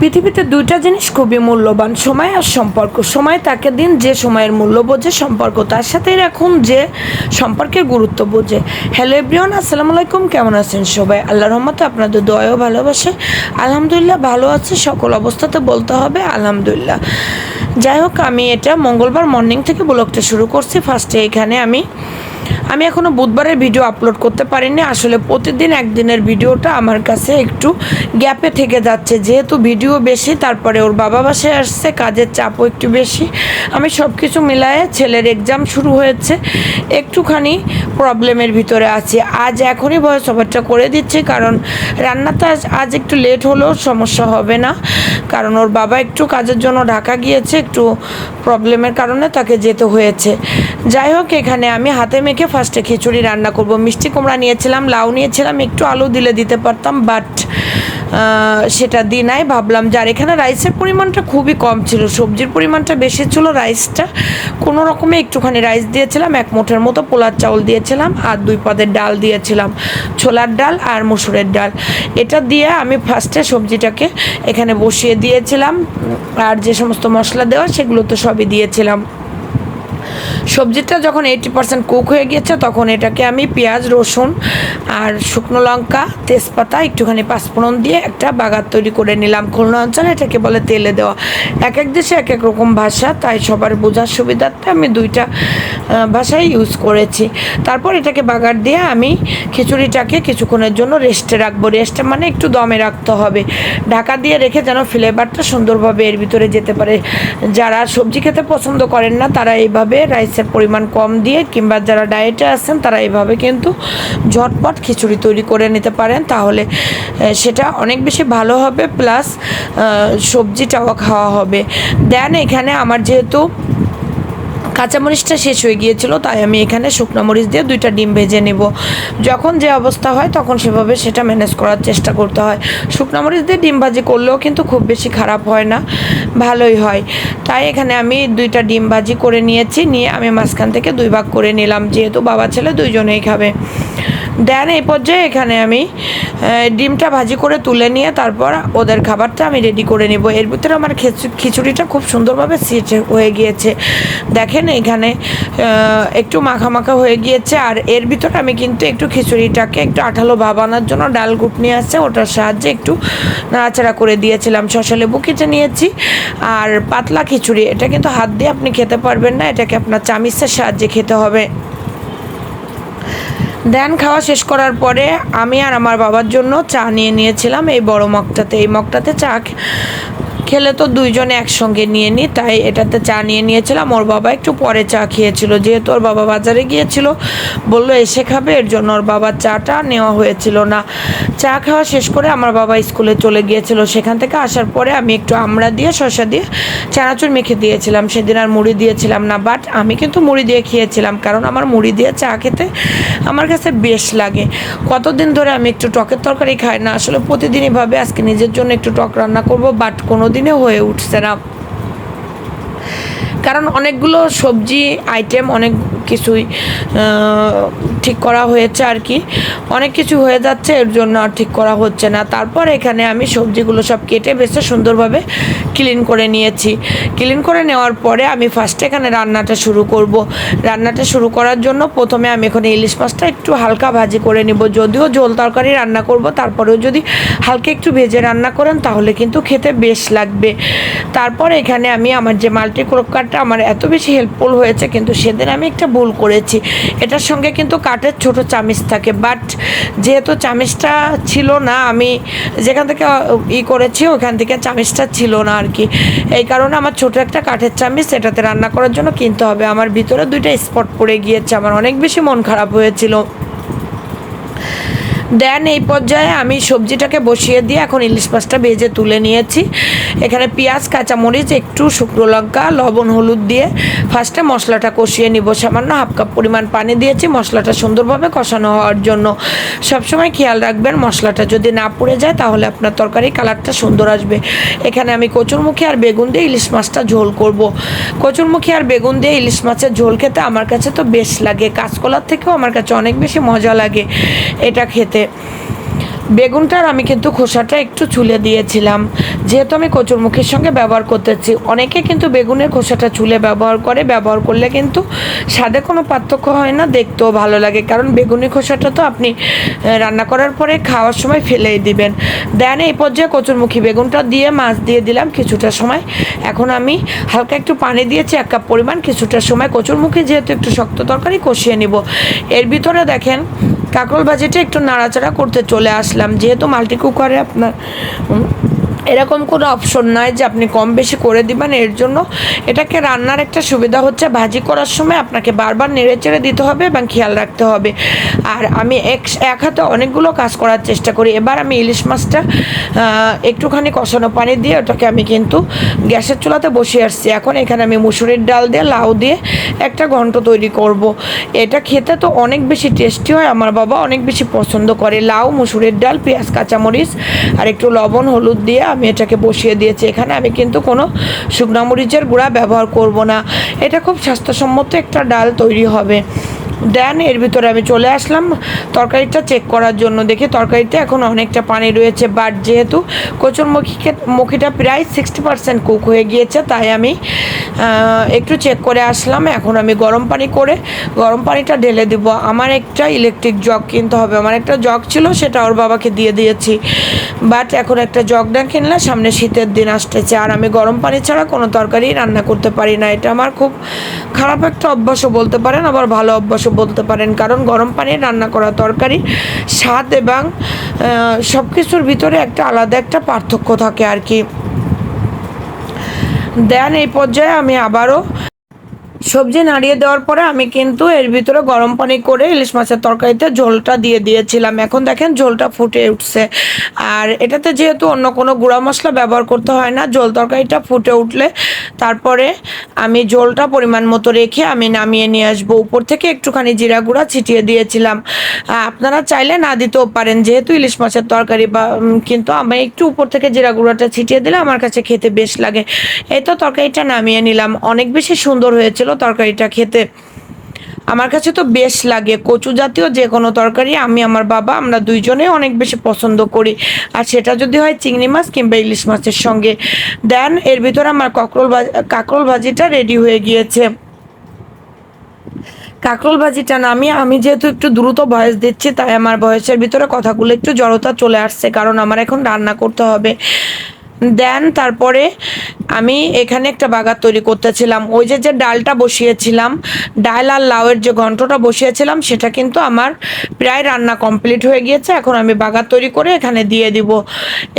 পৃথিবীতে দুইটা জিনিস খুবই মূল্যবান, সময় আর সম্পর্ক। সময় তাকে দিন, যে সময়ের মূল্য বোঝে, সম্পর্ক তার সাথে রাখুন, যে সম্পর্কের গুরুত্ব বোঝে। হ্যালো এভরিওয়ান আসসালামু আলাইকুম, কেমন আছেন সবাই? আল্লাহ রহমতে আপনাদের দয়াও ভালোবাসে আলহামদুলিল্লাহ, ভালো আছে, সকল অবস্থাতে বলতে হবে, আলহামদুলিল্লাহ। যাই হোক, আমি এটা মঙ্গলবার মর্নিং থেকে ব্লগটা শুরু করছি। ফার্স্টে এখানে আমি আমি এখনও বুধবারের ভিডিও আপলোড করতে পারিনি। আসলে প্রতিদিন একদিনের ভিডিওটা আমার কাছে একটু গ্যাপে থেকে যাচ্ছে। যেহেতু ভিডিও বেশি, তারপরে ওর বাবা বাসায় আসছে, কাজের চাপও একটু বেশি। আমি সব কিছু মিলায়ে ছেলের এক্সাম শুরু হয়েছে। একটুখানি প্রবলেমের ভিতরে আছি। আজ এখনই ভয়েস ওভারটা করে দিচ্ছি, কারণ রান্নাতে আজ আজ একটু লেট হলেও সমস্যা হবে না। কারণ ওর বাবা একটু কাজের জন্য ঢাকা গিয়েছে, একটু প্রবলেমের কারণে তাকে যেতে হয়েছে। যাই হোক, এখানে আমি হাতে মেখে ফার্স্টে খিচুড়ি রান্না করব। মিষ্টি কুমড়া নিয়েছিলাম, লাউ নিয়েছিলাম, একটু আলু দিলে দিতে পারতাম বাট সেটা দিই নাই, ভাবলাম যে আর এখানে রাইসের পরিমাণটা খুবই কম ছিল, সবজির পরিমাণটা বেশি ছিল রাইসটা কোনো রকমে একটুখানি রাইস দিয়েছিলাম, এক মুঠের মতো পোলার চাউল দিয়েছিলাম, আর দুই পদের ডাল দিয়েছিলাম, ছোলার ডাল আর মসুরের ডাল। এটা দিয়ে আমি ফার্স্টে সবজিটাকে এখানে বসিয়ে দিয়েছিলাম, আর যে সমস্ত মশলা দেওয়া, সেগুলো তো সবই দিয়েছিলাম। সবজিটা যখন এইটি পার্সেন্ট কুক হয়ে গিয়েছে, তখন এটাকে আমি পেঁয়াজ, রসুন আর শুকনো লঙ্কা, তেজপাতা, একটুখানি পাঁচফোড়ন দিয়ে একটা বাগার তৈরি করে নিলাম খুলনা অঞ্চলে। এটাকে বলে তেলে দেওয়া। এক এক দেশে এক এক রকম ভাষা, তাই সবার বোঝার সুবিধার্থে আমি দুইটা ভাষাই ইউজ করেছি। তারপর এটাকে বাগার দিয়ে আমি খিচুড়িটাকে কিছুক্ষণের জন্য রেস্টে রাখব। রেস্টে মানে একটু দমে রাখতে হবে। ঢাকা দিয়ে রেখে যেন ফ্লেভারটা সুন্দরভাবে এর ভিতরে যেতে পারে। যারা সবজি খেতে পছন্দ করেন না, তারা এইভাবে রাইসের পরিমাণ কম দিয়ে কিংবা যারা ডায়েটে আছেন, তারা এভাবে কিন্তু ঝটপট খিচুড়ি তৈরি করে নিতে পারেন। তাহলে সেটা অনেক বেশি ভালো হবে, প্লাস সবজিটাও খাওয়া হবে। দেন এখানে আমার যেহেতু কাঁচামরিচটা শেষ হয়ে গিয়েছিল, তাই আমি এখানে শুকনো মরিচ দিয়ে দুইটা ডিম ভেজে নেব। যখন যে অবস্থা হয়, তখন সেভাবে সেটা ম্যানেজ করার চেষ্টা করতে হয়। শুকনো মরিচ দিয়ে ডিম ভাজি করলেও কিন্তু খুব বেশি খারাপ হয় না, ভালোই হয়। তাই এখানে আমি দুইটা ডিম ভাজি করে নিয়েছি, নিয়ে আমি মাঝখান থেকে দুই ভাগ করে নিলাম, যেহেতু বাবা ছেলে দুইজনেই খাবে। দেন এই পর্যায়ে এখানে আমি ডিমটা ভাজি করে তুলে নিয়ে তারপর ওদের খাবারটা আমি রেডি করে নেব। এর ভিতরে আমার খিচুড়িটা খুব সুন্দরভাবে সিট হয়ে গিয়েছে। দেখেন এখানে একটু মাখা মাখা হয়ে গিয়েছে। আর এর ভিতরে আমি কিন্তু একটু খিচুড়িটাকে একটু আঠালো ভাব আনার জন্য ডাল গুট নিয়ে আসছে। ওটার সাহায্যে একটু নাড়াচাড়া করে দিয়েছিলাম। শসা লেবু কেটে নিয়েছি। আর পাতলা খিচুড়ি, এটা কিন্তু হাত দিয়ে আপনি খেতে পারবেন না। এটাকে আপনার চামিচের সাহায্যে খেতে হবে। দেন খাওয়া শেষ করার পরে আমি আর আমার বাবার জন্য চা নিয়ে নিয়েছিলাম এই বড় মগটাতে। এই মগটাতে চা খেলে তো দুইজনে একসঙ্গে নিয়ে নিই তাই এটাতে চা নিয়ে নিয়েছিলাম। ওর বাবা একটু পরে চা খেয়েছিল, যেহেতু ওর বাবা বাজারে গিয়েছিল। বলল, এসে খাবে? এর জন্য ওর বাবার চাটা নেওয়া হয়েছিল না। চা খাওয়া শেষ করে আমার বাবা স্কুলে চলে গিয়েছিল। সেখান থেকে আসার পরে আমি একটু আমড়া দিয়ে, শসা দিয়ে চানাচুর মেখে দিয়েছিলাম। সেদিন আর মুড়ি দিয়েছিলাম না বাট আমি কিন্তু মুড়ি দিয়ে খেয়েছিলাম, কারণ আমার মুড়ি দিয়ে চা খেতে আমার কাছে বেশ লাগে। কতদিন ধরে আমি একটু টকের তরকারি খাই না, আসলে প্রতিদিনই ভাবে আজকে নিজের জন্য একটু টক রান্না করব বাট কোনো দিনে হয়ে উঠছে না। কারণ অনেকগুলো সবজি আইটেম অনেক কিছুই ঠিক করা হয়েছে আর কি। অনেক কিছু হয়ে যাচ্ছে, এর জন্য আর ঠিক করা হচ্ছে না। তারপর এখানে আমি সবজিগুলো সব কেটে বেছে সুন্দরভাবে ক্লিন করে নিয়েছি। ক্লিন করে নেওয়ার পরে আমি ফার্স্টে এখানে রান্নাটা শুরু করব। রান্নাটা শুরু করার জন্য প্রথমে আমি এখানে ইলিশ মাছটা একটু হালকা ভাজি করে নিব। যদিও ঝোল তরকারি রান্না করব, তারপরেও যদি হালকা একটু ভেজে রান্না করেন, তাহলে কিন্তু খেতে বেশ লাগবে। তারপর এখানে আমি আমার যে মাল্টি ক্রোকারটা আমার এত বেশি হেল্পফুল হয়েছে, কিন্তু সেদিন আমি একটা ভুল করেছি। এটার সঙ্গে কিন্তু কাঠের ছোট চামিচ থাকে বাট যেহেতু চামিচটা ছিল না, আমি যেখান থেকে ই করেছি, ওখান থেকে চামিচটা ছিল না আর কি এই কারণে আমার ছোট একটা কাঠের চামিচ এটাতে রান্না করার জন্য কিনতে হবে। আমার ভিতরে দুইটা স্পট পড়ে গিয়েছে, আমার অনেক বেশি মন খারাপ হয়েছিল। দেন এই পর্যায়ে আমি সবজিটাকে বসিয়ে দিয়ে এখন ইলিশ মাছটা ভেজে তুলে নিয়েছি। এখানে পেঁয়াজ, কাঁচামরিচ, একটু শুকনো লঙ্কা, লবণ, হলুদ দিয়ে ফার্স্টে মশলাটা কষিয়ে নিব। সামান্য হাফ কাপ পরিমাণ পানি দিয়েছি, মশলাটা সুন্দরভাবে কষানো হওয়ার জন্য। সবসময় খেয়াল রাখবেন, মশলাটা যদি না পুড়ে যায় তাহলে আপনার তরকারি কালারটা সুন্দর আসবে। এখানে আমি কচুরমুখী আর বেগুন দিয়ে ইলিশ মাছটা ঝোল করব। কচুরমুখী আর বেগুন দিয়ে ইলিশ মাছের ঝোল খেতে আমার কাছে তো বেশ লাগে, কাঁচকলার থেকেও আমার কাছে অনেক বেশি মজা লাগে। এটা খেতে। বেগুনটার আমি কিন্তু খোসাটা একটু চুলে দিয়েছিলাম। যেহেতু আমি কচুরমুখীর সঙ্গে ব্যবহার করতেছি, অনেকে কিন্তু বেগুনের খোসাটা চুলে ব্যবহার করে, ব্যবহার করলে কিন্তু স্বাদে কোনো পার্থক্য হয় না, দেখতেও ভালো লাগে। কারণ বেগুনি খোসাটা তো আপনি রান্না করার পরে খাওয়ার সময় ফেলেই দিবেন। দেন এই পর্যায়ে কচুরমুখী বেগুনটা দিয়ে, মাছ দিয়ে দিলাম কিছুটা সময়। এখন আমি হালকা একটু পানি দিয়েছি, এক কাপ পরিমাণ কিছুটা সময়। কচুরমুখী যেহেতু একটু শক্ত তরকারি কষিয়ে নিব। এর ভিতরে দেখেন কাঁকরোল বাজেটে একটু নাড়াচাড়া করতে চলে আসলাম যেহেতু মাল্টি কুকারে আপনার এরকম কোনো অপশন নাই যে আপনি কম বেশি করে দিবেন, এর জন্য এটাকে রান্নার একটা সুবিধা হচ্ছে, ভাজি করার সময় আপনাকে বারবার নেড়ে চেড়ে দিতে হবে এবং খেয়াল রাখতে হবে। আর আমি এক এক হাতে অনেকগুলো কাজ করার চেষ্টা করি। এবার আমি ইলিশ মাছটা একটুখানি কষানো পানি দিয়ে ওটাকে আমি কিন্তু গ্যাসের চুলাতে বসিয়ে আসছি। এখন এখানে আমি মুসুরির ডাল দিয়ে, লাউ দিয়ে একটা ঘন্ট তৈরি করব। এটা খেতে তো অনেক বেশি টেস্টি হয়, আমার বাবা অনেক বেশি পছন্দ করে। লাউ, মুসুরির ডাল, পেঁয়াজ, কাঁচামরিচ আর একটু লবণ, হলুদ দিয়ে আমি এটাকে বসিয়ে দিয়েছি। এখানে আমি কিন্তু কোনো শুকনো মরিচের গুঁড়া ব্যবহার করব না। এটা খুব স্বাস্থ্যসম্মত একটা ডাল তৈরি হবে। দেন, এর ভিতরে আমি চলে আসলাম। তরকারিটা চেক করার জন্য দেখি, তরকারিতে এখন অনেকটা পানি রয়েছে বাট যেহেতু কচুর মুখিকে মুখিটা প্রায় সিক্সটি পার্সেন্ট কুক হয়ে গিয়েছে, তাই আমি একটু চেক করে আসলাম। এখন আমি গরম পানি করে, গরম পানিটা ঢেলে দিব। আমার একটা ইলেকট্রিক জগ কিনতে হবে। আমার একটা জগ ছিল, সেটা ওর বাবাকে দিয়ে দিয়েছি। বাট এখন একটা জগ না কিনলে সামনে শীতের দিন আসতেছে। আর আমি গরম পানি ছাড়া কোনো তরকারি রান্না করতে পারি না। এটা আমার খুব খারাপ একটা অভ্যাসও বলতে পারেন, আবার ভালো অভ্যাসও বলতে পারেন, কারণ গরম পানি রান্না করা তরকারি স্বাদ এবং সব কিছুর ভিতরে একটা আলাদা একটা পার্থক্য থাকে আর কি। দেন এই পর্যায়ে আমি আবারও সবজি নাড়িয়ে দেওয়ার পরে আমি কিন্তু এর ভিতরে গরম পানি করে ইলিশ মাছের তরকারিতে ঝোলটা দিয়ে দিয়েছিলাম। এখন দেখেন ঝোলটা ফুটে উঠছে। আর এটাতে যেহেতু অন্য কোনো গুঁড়া মশলা ব্যবহার করতে হয় না, ঝোল তরকারিটা ফুটে উঠলে তারপরে আমি ঝোলটা পরিমাণ মতো রেখে আমি নামিয়ে নিয়ে আসব। উপর থেকে একটুখানি জিরা গুঁড়া ছিটিয়ে দিয়েছিলাম। আপনারা চাইলে না দিতেও পারেন। যেহেতু ইলিশ মাছের তরকারি বা কিন্তু আমি একটু উপর থেকে জিরা গুঁড়াটা ছিটিয়ে দিলে আমার কাছে খেতে বেশ লাগে। এই তো তরকারিটা নামিয়ে নিলাম। অনেক বেশি সুন্দর হয়েছিল। তরকারিটা খেতে। আমার কাছে তো বেশ লাগে। কচু জাতীয় যে কোনো তরকারি আমি, আমার বাবা, আমরা দুইজনে অনেক বেশি পছন্দ করি। আর সেটা যদি হয় চিংড়ি মাছ কিংবা ইলিশ মাছের সঙ্গে। দেন, এর ভিতরে আমার কাঁকরোল কাঁকরোল ভাজিটা রেডি হয়ে গিয়েছে। কাঁকরোল ভাজিটা নামিয়ে, আমি যেহেতু একটু দ্রুত ভয়েস দিচ্ছি, তাই আমার ভয়েসের ভিতরে কথাগুলো একটু জড়তা চলে আসছে, কারণ আমার এখন রান্না করতে হবে। দেন তারপরে আমি এখানে একটা বাগার তৈরি করতেছিলাম। ওই যে যে ডালটা বসিয়েছিলাম, ডাল আর লাউয়ের যে ঘন্টটা বসিয়েছিলাম, সেটা কিন্তু আমার প্রায় রান্না কমপ্লিট হয়ে গিয়েছে। এখন আমি বাগার তৈরি করে এখানে দিয়ে দিব।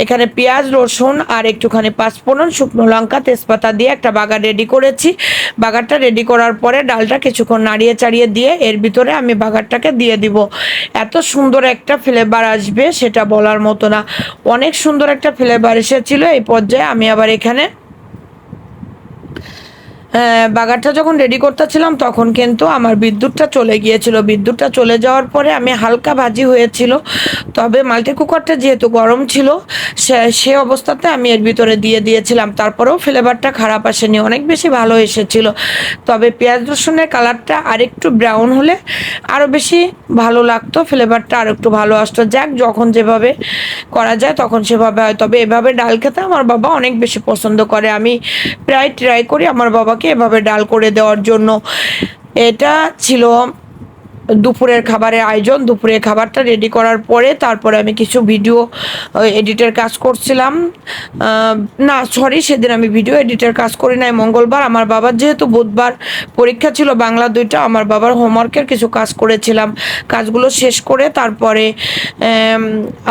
এখানে পেঁয়াজ, রসুন আর একটুখানি পাঁচফোড়ন, শুকনো লঙ্কা, তেজপাতা দিয়ে একটা বাগার রেডি করেছি। বাগারটা রেডি করার পরে ডালটা কিছুক্ষণ নাড়িয়ে চাড়িয়ে দিয়ে এর ভিতরে আমি বাগারটাকে দিয়ে দিব। এত সুন্দর একটা ফ্লেভার আসবে, সেটা বলার মতো না। অনেক সুন্দর একটা ফ্লেভার এসেছিল এই পর্যায়ে আমি আবার এখানে বাগারটা যখন রেডি করতেছিলাম, তখন কিন্তু আমার বিদ্যুৎটা চলে গিয়েছিল। বিদ্যুৎটা চলে যাওয়ার পরে আমি হালকা ভাজি হয়েছিল। তবে মাল্টি কুকারটা যেহেতু গরম ছিল, সে অবস্থাতে আমি এর ভিতরে দিয়ে দিয়েছিলাম। তারপরেও ফ্লেভারটা খারাপ আসেনি, অনেক বেশি ভালো এসেছিল। তবে পেঁয়াজ রসুনের কালারটা আরেকটু ব্রাউন হলে আরও বেশি ভালো লাগতো ফ্লেভারটা আর একটু ভালো আসতো। যাক, যখন যেভাবে করা যায় তখন সেভাবে হয়। তবে এভাবে ডাল খেতে আমার বাবা অনেক বেশি পছন্দ করে। আমি প্রায় ট্রাই করি, আমার বাবাকে এভাবে ডাল করে দেওয়ার জন্য। এটা ছিল দুপুরের খাবারের আয়োজন, দুপুরের খাবারটা রেডি করার পরে তারপরে আমি কিছু ভিডিও এডিটের কাজ করছিলাম। না সরি সেদিন আমি ভিডিও এডিটের কাজ করি নাই, মঙ্গলবার। আমার বাবার যেহেতু বুধবার পরীক্ষা ছিল বাংলা দুইটা, আমার বাবার হোমওয়ার্কের কিছু কাজ করেছিলাম। কাজগুলো শেষ করে তারপরে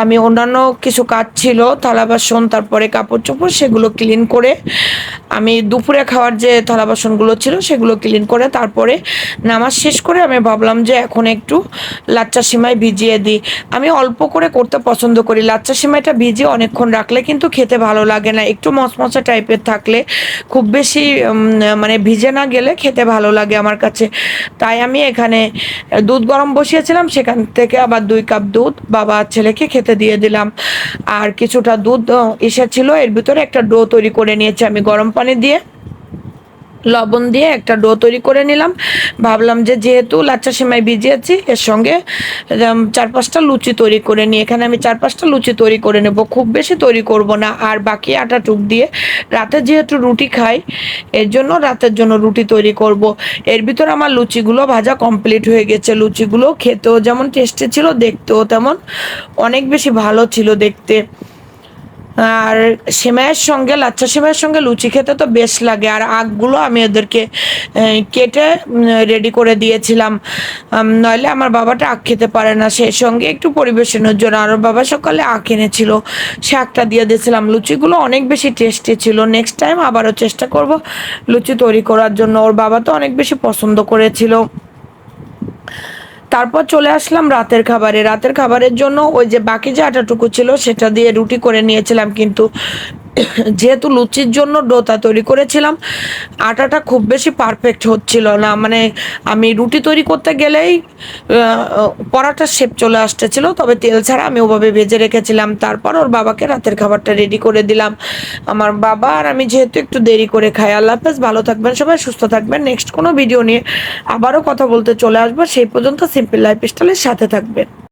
আমি অন্যান্য কিছু কাজ ছিল থালা বাসন তারপরে কাপড় চোপড় সেগুলো ক্লিন করে আমি দুপুরে খাওয়ার যে থালা বাসনগুলো ছিল সেগুলো ক্লিন করে তারপরে নামাজ শেষ করে আমি ভাবলাম যে এখন একটু লাচ্চা সিমাই ভিজিয়ে দিই। আমি অল্প করে করতে পছন্দ করি। লাচ্চা সিমাইটা ভিজিয়ে অনেকক্ষণ রাখলে কিন্তু খেতে ভালো লাগে না। একটু মশমশা টাইপের থাকলে খুব বেশি মানে ভিজে না গেলে খেতে ভালো লাগে আমার কাছে। তাই আমি এখানে দুধ গরম বসিয়েছিলাম, সেখান থেকে আবার দুই কাপ দুধ বাবা ছেলেকে খেতে দিয়ে দিলাম। আর কিছুটা দুধ এসেছিল, এর ভিতরে একটা ডো তৈরি করে নিয়েছি আমি গরম পানি দিয়ে। লবণ দিয়ে একটা ডো তৈরি করে নিলাম। ভাবলাম যে যেহেতু লাচ্চা সেমাই ভিজিয়েছি এর সঙ্গে চার পাঁচটা লুচি তৈরি করে নিই। এখানে আমি চার পাঁচটা লুচি তৈরি করে নেব। খুব বেশি তৈরি করব না। আর বাকি আটা টুক দিয়ে, রাতে যেহেতু রুটি খাই, এর জন্য রাতের জন্য রুটি তৈরি করব। এর ভিতর আমার লুচিগুলো ভাজা কমপ্লিট হয়ে গেছে। লুচিগুলো খেতেও যেমন টেস্টি ছিল, দেখতেও তেমন অনেক বেশি ভালো ছিল দেখতে। আর সেমাইয়ের সঙ্গে লাচ্চা সেমাইয়ের সঙ্গে লুচি খেতে তো বেশ লাগে। আর আগগুলো আমি ওদেরকে কেটে রেডি করে দিয়েছিলাম। নইলে আমার বাবাটা আখ খেতে পারে না। সেই সঙ্গে একটু পরিবেশনের জন্য আর বাবা সকালে আখ এনেছিল। সে আখটা দিয়ে দিয়েছিলাম। লুচিগুলো অনেক বেশি টেস্টি ছিল। নেক্সট টাইম আবারও চেষ্টা করব লুচি তৈরি করার জন্য। ওর বাবা তো অনেক বেশি পছন্দ করেছিল। তারপর চলে আসলাম রাতের খাবারে। রাতের খাবারের জন্য ওই যে বাকি যে আটাটুকু ছিল সেটা দিয়ে রুটি করে নিয়েছিলাম কিন্তু যেহেতু লুচির জন্য ডোতা তৈরি করেছিলাম আটাটা খুব বেশি পারফেক্ট হচ্ছিল না। মানে আমি রুটি তৈরি করতে গেলেই আহ, পরাটার শেপ চলে আসতেছিল তবে তেল ছাড়া আমি ওভাবে ভেজে রেখেছিলাম। তারপর ওর বাবাকে রাতের খাবারটা রেডি করে দিলাম। আমার বাবা আর আমি যেহেতু একটু দেরি করে খাই। আল্লাহ হাফেজ ভালো থাকবেন সবাই সুস্থ থাকবেন। নেক্সট কোনো ভিডিও নিয়ে আবারও কথা বলতে চলে আসব। সেই পর্যন্ত সিম্পল লাইফ স্টাইলের সাথে থাকবেন।